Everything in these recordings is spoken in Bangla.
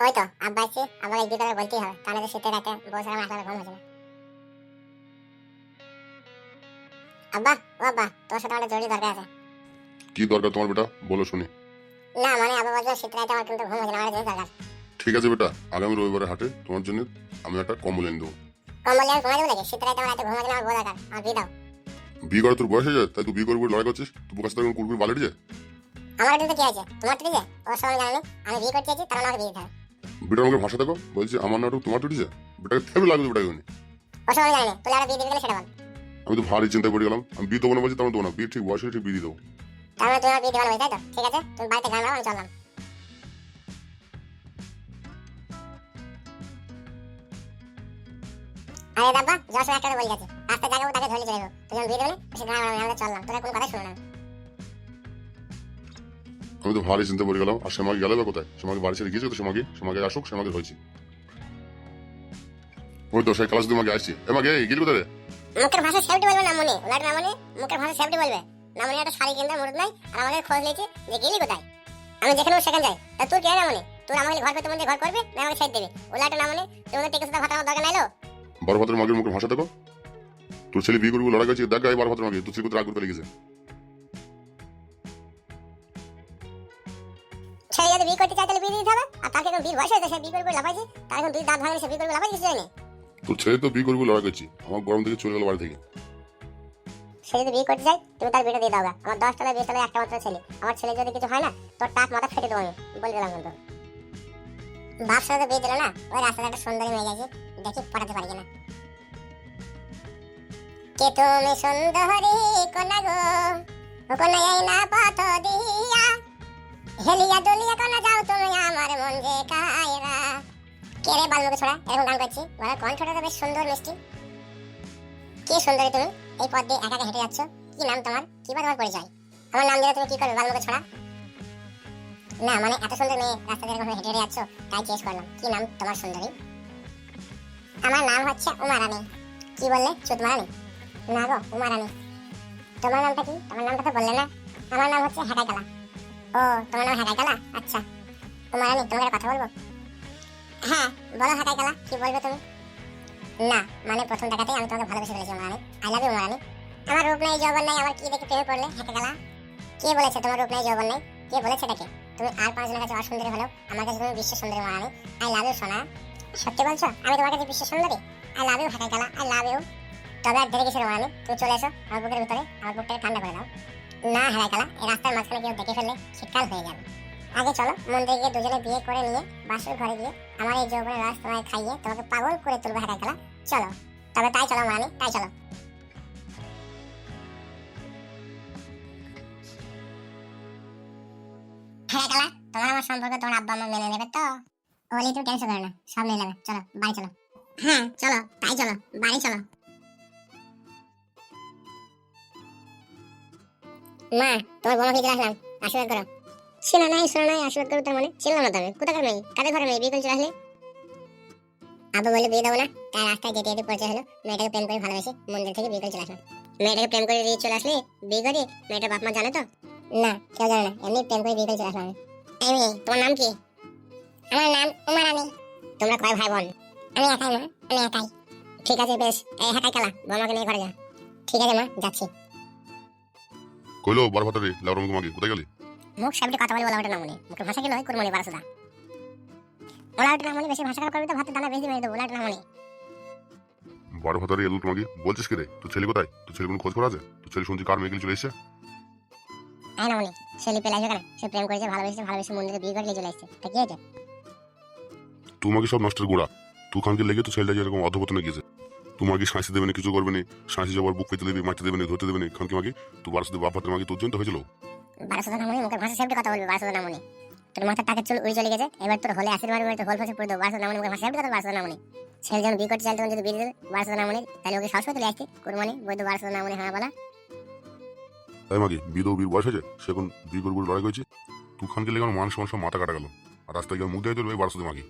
ওই তো আব্বা আছে এক দুটো বলতেই হবে। তাহলে তো শীতের রাতে আমার ঘুম হচ্ছে না আব্বা ও আব্বা তোর সাথে আমার জরুরি দরকার আছে। কি দরকার তোমার বেটা? বলো শুনি। না মানে আব্বা বলছে শীতের রাতে আমার কিন্তু ঘুম হচ্ছে না আমার দরকার। ঠিক আছে বেটা আগামী রবিবারে হাটে তোমার জন্য আমি একটা কম্বল এনে দেবো। কম্বল ঘুমাই দেবো নাকি? শীতের রাতে আমার রাতে ঘুম হচ্ছে না আমার বউ দরকার। আমার বিয়ে দাও। বিয়ে করে তোর বয়স হয়ে যায় তাই তুই বিয়ে করবি লড়াই করছিস? তুই কাছে তখন কুরকুরি বালিটি যায় আমার বিয়ে কি আছে? তোমার তো যে ওর সঙ্গে জানি আমি বিয়ে করতে চাইছি তার আমাকে বিয়ে দিতে বেটার আমাকে ভাষা দেখো বলছি আমার নাটক তোমার টুটি যায় বেটাকে থেমে লাগবে বেটাকে উনি। আমি তো ভারী চিন্তায় পড়ে গেলাম আমি বিয়ে দেবো না বলছি তেমন দেবো না। বিয়ে ঠিক বয়স ঠিক বিয়ে দেবো। তার মানে বিয়ে দিবে না তো? ঠিক আছে তুমি বাড়িতে গান আমি চললাম। আরে যাওয়ার সময় একটা বলে গেছে রাস্তা জায়গাও তাকে ধরে চলে যাব তুই যখন বিয়ে দেবে বেশি গান আমি চললাম। তোরা কোনো কথা শুনো না আমি তো ভারী চিন্তা পড়ে গেলাম। আর সেমাকে গেলে বা কোথায়? সেমাকে বাড়ি ছেড়ে গিয়েছে তো সেমাকে সেমাকে আসুক সেমাকে হয়েছে ওই তো সেই ক্লাস তোমাকে আসছি। এমাকে এই গেলি কোথায়? মুখের ভাষা সেফটি বলবে না মনে ওলাট না মনে মুখের ভাষা সেফটি বলবে। না মনে একটা শাড়ি কিনতে মুরুদ নাই আর আমাদের খোঁজ নিয়েছে যে গেলি কোথায়। আমি যেখানে সেখানে যাই। তা তুই কে না মনে তুই আমাকে ঘর করতে মনে ঘর করবে? না আমাকে ছেড়ে দেবে। ওলাট না মনে তুই আমাদের টিকে সাথে ভাত আমার দরকার নাইলো? বারো ভাতের মাগের মুখের ভাষা দেখো। তোর ছেলে বিয়ে করবি লড়াই করছে দেখ গায়ে বারো ভাতের মাগে তোর ছেলে কোথায় রাগ করতে লেগেছে। বিয়ে করতে চায় তাহলে বিয়ে দিতে হবে? আর তাকে এখন বিয়ের বয়স হয়েছে সে বিয়ে করবে লাফাইছে? তার এখন দুই দাঁত ভাঙলে সে বিয়ে করবে লাফাইছে কিছু হয়নি তোর ছেলে তো বিয়ে করবি লড়াই করছি। আমার গরম থেকে চলে গেল বাড়ি থেকে। সে যদি বিয়ে করতে চায় তুমি তার বিয়েটা দিয়ে দাও আমার দশ তলায় বিশ তলায় একটা মাত্র ছেলে। আমার ছেলে যদি কিছু হয় না তোর টাক মাথা ফেটে দেবো আমি। বলে দিলাম কিন্তু। বাপ সাথে বিয়ে দিল না ওই রাস্তায় একটা সুন্দরী মেয়ে গেছে। দেখি পটাতে পারি কিনা। কে তুমি সুন্দরী কোনা গো? না পথ দিয়া হেলিয়া দুলিয়া কোনা যাও তুমি আমার মন যে কায়রা। কে রে বালমুখে ছোড়া? এরকম গান করছি। বলার কণ্ঠটা বেশ সুন্দর, মিষ্টি। কে সুন্দরী তুমি? এই পথ দিয়ে একা হেঁটে যাচ্ছ? কি নাম তোমার? কি বা তোমার পরিচয়? আমার নাম দিলে তুমি কি করবে, বালমুখে ছড়া? না মানে এত সুন্দর মেয়ে রাস্তা দিয়ে হেঁটে হেঁটে যাচ্ছ, তাই জিজ্ঞেস করলাম, কি নাম তোমার সুন্দরী? আমার নাম হচ্ছে উমারানী। কি বললে? চুত মারানি? না গো, উমারানী। তোমার নামটা কি? তোমার নামটা তো বললে না। আমার নাম হচ্ছে কালা ও তোমার নাম হেকাই কালা আচ্ছা। উমা রানী তোমাকে কথা বলব? হ্যাঁ। বলো হেকাই কালা কি বলবে তুমি? না মানে প্রথম দেখাতেই আমি তোমাকে ভালোবেসে ফেলেছি Uma Rani I love you Uma Rani আমার রূপ নাই যৌবন নাই আমার কি দেখে প্রেমে পড়লে হেঁকে গেলা কে বলেছে তোমার রূপ নাই যৌবন নাই? কে বলেছে এটাকে? তুমি আর পাঁচজনের কাছে অসুন্দরী হলেও আমার কাছে তুমি বিশ্ব সুন্দরী মারানি আই লাভ ইউ সোনা। সত্যি বলছো? আমি তোমার কাছে বিশ্ব সুন্দরী? আই লাভ ইউ হেঁকে গেলা আই লাভ ইউ তবে আর দেরি কিছু মারানি তুমি চলে এসো আমার বুকের ভিতরে আমার বুকটাকে ঠান্ডা করে দাও। না হেঁকে গেলা এই রাস্তার মাঝখানে কেউ দেখে ফেললে শীতকাল হয়ে যাবে। আগে চলো মন্দিরে গিয়ে দুজনে বিয়ে করে নিয়ে বাসুর ঘরে গিয়ে আমার এই যৌবনের রাস তোমায় খাইয়ে তোমাকে পাগল করে তুলবে হেঁকে গেলা চলো, তবে তাই চলো মারানি তাই চলো। কালা মেনে মেনে চলো। হ্যাঁ চলো, তাই চলো, বাড়ি চলো। মা, তোমার বোন খেতে আসলাম। আশীর্বাদ করো। শোনা নাই শোনা নাই, আশীর্বাদ করো তার মানে ছিলাম না তবে। কোথাকার মেয়ে? কাদের ঘরে মেয়ে? বিয়ে করে চলে আসলে আব্বা বলে বিয়ে দেবো না। তাই রাস্তায় যেতে যেতে পরিচয় হলো, মেয়েটাকে প্রেম করে ভালোবেসে মন্দির থেকে বিয়ে করে চলে আসলাম। মেয়েটাকে প্রেম করে দিয়ে চলে আসলে বিয়ে করে মেয়েটার বাপ মা জানে তো? না, কেউ জানে না। এমনি প্রেম করে বিয়ে করে চলে আসলাম এই মেয়ে, তোমার নাম কি? আমার নাম উমা রানী। তোমরা কয় ভাই বোন আমি একাই মা, আমি একাই। ঠিক আছে, বেশ। এই হাঁটাই খেলা বৌমাকে নিয়ে ঘরে যা। ঠিক আছে মা, যাচ্ছি। কইলো বারো ভাতের লাউর মুখ মাগে কোথায় গেলি? মুখ সামনে কথা বলে বলা ওটা না মনে। মুখের ভাষা কি নয় কুরমনি বারাসুদা ওলা ওটা না মনে বেশি ভাষা খারাপ করবি তো ভাতের দানা বেশি মেরে দেবো ওলা ওটা না মনে। ভাতারে এলো তোমাকে বলছিস কি রে? তোর ছেলে কোথায়? তোর ছেলে কোনো খোঁজ করা আছে? তোর ছেলে শুনছি কার মেয়ে চলে এসেছে? হ্যাঁ না মনে সে লিপে লাগবে কেন? সে প্রেম করেছে ভালোবেসে ভালোবেসে মন্দিরে বিয়ে করে নিয়ে চলে এসেছে। তা কি হয়েছে তোমাকে সব নষ্টের গোড়া। তুখানকে লেগে তো ছেলেটা এরকম অধপতনে গেছে তোমাকে শাঁসি দেবে না কিছু করবে না। শাঁসি যাবার বুক পেতে দেবে মারতে দেবে না ধরতে দেবে না খানকে মাকে তো বারো সাথে বাপ হাতের মাকে তোর জন্য তো হয়েছিল। বারাসুদা না মনে মুখের ভাষা সেফটি কথা বলবি বারাসুদা না মনে। তোর মাথার টাকা চুল উড়ে চলে গেছে এবার তোর হলে আশীর্বাদ মারি তোর হোল ফাঁসে পড়ে দেবো মনে মুখের ভাষা সেফটি কথা মনে। ছেলে যখন বিয়ে করতে তখন যদি বিয়ে মনে তাহলে ওকে সাহস করে আসতে কুরবানি বৈধ বারাসুদা না মনে হ্যাঁ বলা। তাই মাকে বীর বয়স হয়েছে সে এখন বিয়ে করব লড়াই করেছে। তুখানকে লেগে আমার মান সমান সব মাথা কাটা গেল। আর রাস্তায় গিয়ে মুখ দিয়ে চলবে বারো সাথে মাকে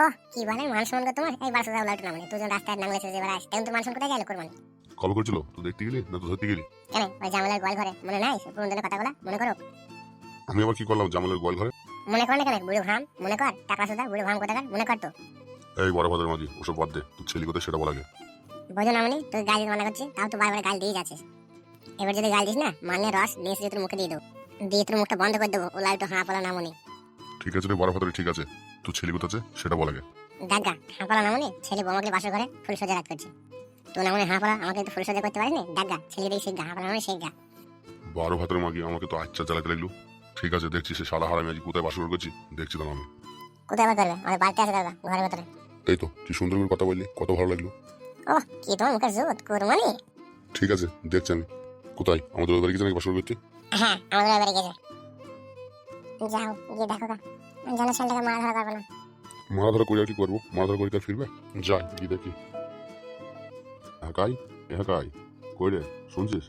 ও কি মান সম্মান তোমার? এই উল্টো না। মনে রাস্তায় নাংলে এসে এবার মান সম্মান কোথায় গেল কুরবানি? কবে করেছিল তুই দেখতে গেলি? না তো ধরতে গেলি? কেন? ওই জামালের গোয়াল ঘরে। মনে নাই? পুরনো দিনের কথাগুলো? মনে করো? আমি আবার কি করলাম জামালের গোয়াল ঘরে? মনে কর না কেন? বুড়ো ভাম মনে কর? টাকা সুদা বুড়ো ভাম কোথাকার? মনে কর তো। এই বড় ভাতের মাগি ওসব বাদ দে। তুই ছেলে কোথায় সেটা বলা বোঝো না মানে তুই গাল মানা করছিস তাও তো বারবার গাল দিয়ে যাচ্ছিস। এবার যদি গাল দিস না মানে রস নিয়ে এসে তোর মুখে দিয়ে দেবো। দিয়ে তোর মুখটা বন্ধ করে দেবো ওলা একটু হাঁপালা নামনি। ঠিক আছে রে বড় ভাতের ঠিক আছে। তুই ছেলে কোথায় আছে সেটা বলা আগে। দাগা হাঁপালা নামনি ছেলে বোমাকে বাসর করে ফুল সজা রাত করছে। তো না মনে হাঁপালা আমাকে একটু ফুল সজা করতে পারিস নি দাগা ছেলে দেখি শিখা হাঁপালা মানে শিখা বারো ভাতের মাগি আমাকে তো আচ্ছা চালাতে লাগল। ঠিক আছে দেখছি সে সারা হারামি আজ কোথায় বাসর করছি? দেখছি তো আমি। কোথায় আবার করবে? আমাদের বাড়িতে আছে দাদা ঘরের ভেতরে। এই তো কি সুন্দর করে কথা বললি কত ভালো লাগল। ও কি তোমার মুখের জোত কুরমানি। ঠিক আছে দেখছি আমি। কোথায়? আমাদের বাড়ি গেছে নাকি বাসর করতে হ্যাঁ আমাদের এবারে গেছে যাও গিয়ে দেখো গা। জানো ছেলেটাকে মারা ধরা করব না। মারা ধরা করে আর কি করব? মারা ধরা করে কি ফিরবে? যাই গিয়ে দেখি। একাই? একাই? কই রে শুনছিস?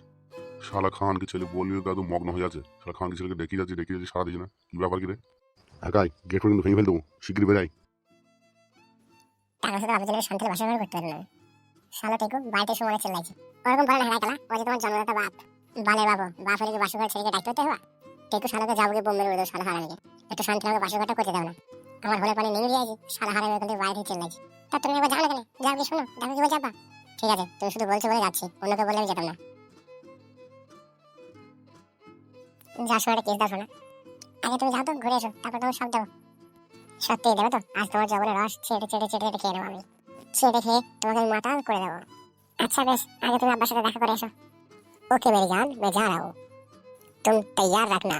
শালা খান কি ছেলে বললি তো একদম মগ্ন হয়ে আছে? শালা খান কি ছেলেকে দেখি যাচ্ছি দেখি যাচ্ছি সারা দিচ্ছি না? কি ব্যাপার কি রে? একাই গেট কিন্তু ভেঙে ফেল দেবো শিগগিরি বেরাই শুধু আমি ছেলেকে শান্তির বাসা করে করতে পারি না। শালা টেকু বাড়িতে সময় চেল্লাইছে ওরকম বলে না হেলা ওই যে তোমার জন্মদাতা বাপ। বালে বাবু। বাপ হলে কি বাসু ঘর ছেলেকে ডাকতে হতে হওয়া একটু শালাকে যাব গিয়ে বোম্বে বলে শালা হারানিকে একটু শান্তি আমাকে বাসের কথা করতে দাও না। আমার হলে পানি নেমে গিয়েছি শালা হারানি ওখান থেকে বাইরে চলে গেছি তা তুমি একবার যাও না কেন? যাও শোনো, দেখো কি যাবা ঠিক আছে, তুমি শুধু বলছো বলে যাচ্ছি, অন্যকে বলে আমি যেতাম না। যা শোনা কেস দাও শোনা। আগে তুমি যাও তো, ঘুরে এসো, তারপর তোমার সব দেবো। সত্যি দেবে তো? আজ তোমার জবনের রস, ছেড়ে ছেড়ে ছেড়ে ছেড়ে খেয়ে নেব আমি। ছেড়ে খেয়ে তোমাকে আমি মাতাল করে দেবো। আচ্ছা বেশ, আগে তুমি আব্বার সাথে দেখা করে এসো। ওকে, মেরে যান মে যা রাও तुम तैयार रखना।